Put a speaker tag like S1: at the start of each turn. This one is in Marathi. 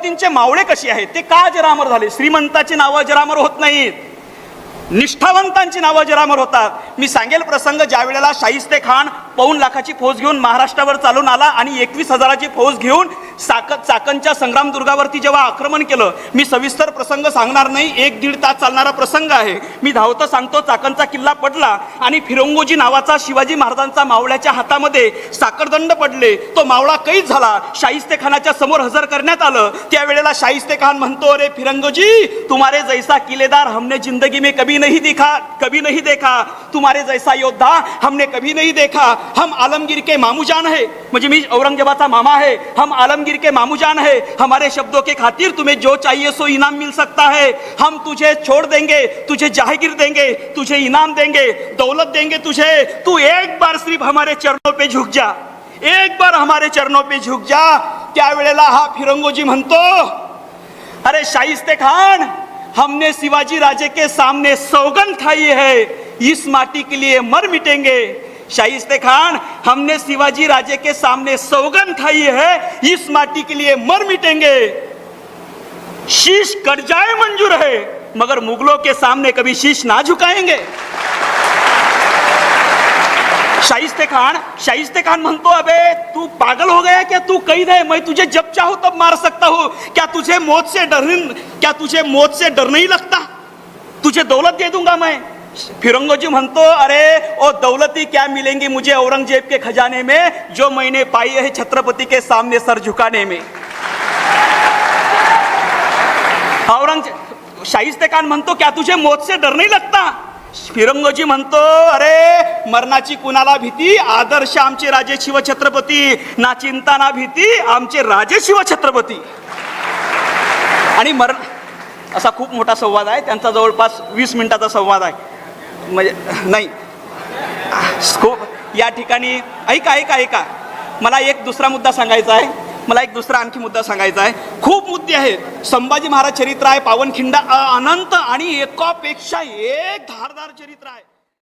S1: दौलतींचे मावळे कशी आहेत? ते का जरामर झाले? श्रीमंताची नावं जरामर होत नाहीत. निष्ठावंतांची नावं जरामर होतात. मी सांगेल प्रसंग ज्या वेळेला शाहिस्ते खान पाऊन लाखाची फौज घेऊन महाराष्ट्रावर चालून आला आणि एकवीस हजाराची फौज घेऊन साक चाकणच्या संग्राम दुर्गावरती जेव्हा आक्रमण केलं मी सविस्तर प्रसंग सांगणार नाही. एक दीड तास चालणारा प्रसंग आहे. मी धावतं सांगतो चाकणचा किल्ला पडला आणि फिरंगोजी नावाचा शिवाजी महाराजांचा मावळ्याच्या हातामध्ये साखरदंड पडले. तो मावळा कैद झाला. शाहिस्ते खानाच्या समोर हजर करण्यात आलं. त्यावेळेला शाहिस्ते खान म्हणतो अरे फिरंगोजी तुम्हारे जैसा किलेदार हमने जिंदगी में कभी नहीं दिखा कभी नहीं देखा. तुम्हारे जैसा योद्धा हमने कभी नहीं देखा. हम आलमगीर के मामूजान है। म्हणजे मी औरंगजेबाचा मामा है। हम आलमगीर के मामूजान है। हमारे शब्दों के खातिर तुम्हें जो चाहिए सो इनाम मिल सकता है। हम तुझे छोड़ देंगे, तुझे जहागीर देंगे, तुझे इनाम देंगे, दौलत देंगे तुझे। तू एक बार सिर्फ़ हमारे चरणों पे झुक जा। एक बार हमारे चरणों पे झुक जा। त्यावेळेला हा फिरंगोजी म्हणतो? अरे शाइस्ते खान, हमने शिवाजी राजे के सामने सौगंध खाई है। इस माटी के लिए मर मिटेंगे। शाइस्ते खान हमने शिवाजी राजे के सामने सौगन खाई है, इस माटी के लिए मर मिटेंगे। शीश कट जाए मंजूर है, मगर मुगलों के सामने कभी शीश ना झुकाएँगे। शाइस्ते खान शाइस्ते खान म्हणतो, अबे, तू पागल हो गया क्या? तू कैद है मैं तुझे जब चाहूँ तब मार सकता हूँ। क्या तुझे मौत से डर, क्या तुझे मौत से डर नहीं लगता? तुझे दौलत दे दूँगा मैं। फिरंगोजी म्हणतो अरे ओ दौलती क्या मिलेंगी मुझे औरंगजेब के खजाने में जो मैंने पाई है छत्रपति के सामने सर झुकाने में. औरंगजेब शाहिस्ते खान म्हणतो क्या तुझे मौत से डर नहीं लगता? फिरंगोजी म्हणतो अरे मरणाची कुणाला भीती? आदर्श आमचे राजे शिवछत्रपती ना चिंता ना भीती आमचे राजे शिवछत्रपती आणि मर असा खूप मोठा संवाद आहे त्यांचा जवळपास वीस मिनिटाचा संवाद आहे. म्हणजे नाही. स्कोप या ठिकाणी ऐका ऐका ऐका. मला एक दुसरा मुद्दा सांगायचा आहे. मला एक दुसरा आणखी मुद्दा सांगायचा आहे. खूप मुद्दे आहेत. संभाजी महाराज चरित्र आहे पावनखिंड अनंत आणि एकापेक्षा एक धारदार चरित्र आहे.